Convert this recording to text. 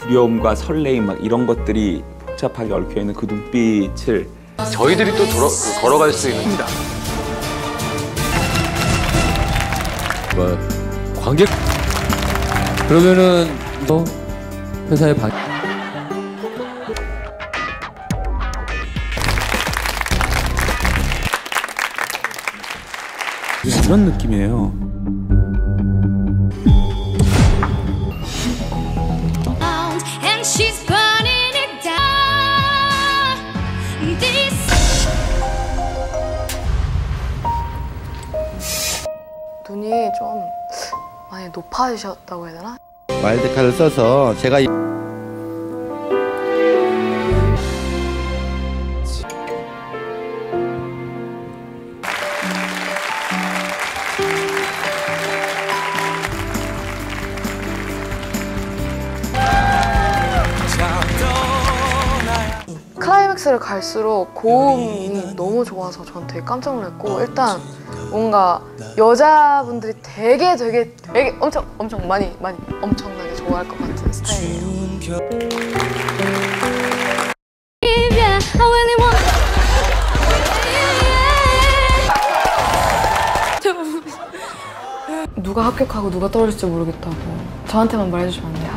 두려움과 설레임 막 이런 것들이 복잡하게 얽혀 있는 그 눈빛을 저희들이 또 돌아, 그 걸어갈 수 있는 뭐 관객 그러면은 또 회사의 방 이런 느낌이에요. She's burning it down. This 눈이 좀 많이 높아지셨다고 해야 되나? 와일드카를 써서 제가 클라이맥스를 갈수록 고음이 너무 좋아서 전 되게 깜짝 놀랐고 일단 뭔가 여자분들이 되게 되게 되게 엄청 엄청 많이 많이 엄청나게 좋아할 것 같은 스타일이에요. 누가 합격하고 누가 떨어질지 모르겠다고 저한테만 말해주시면 안 돼요?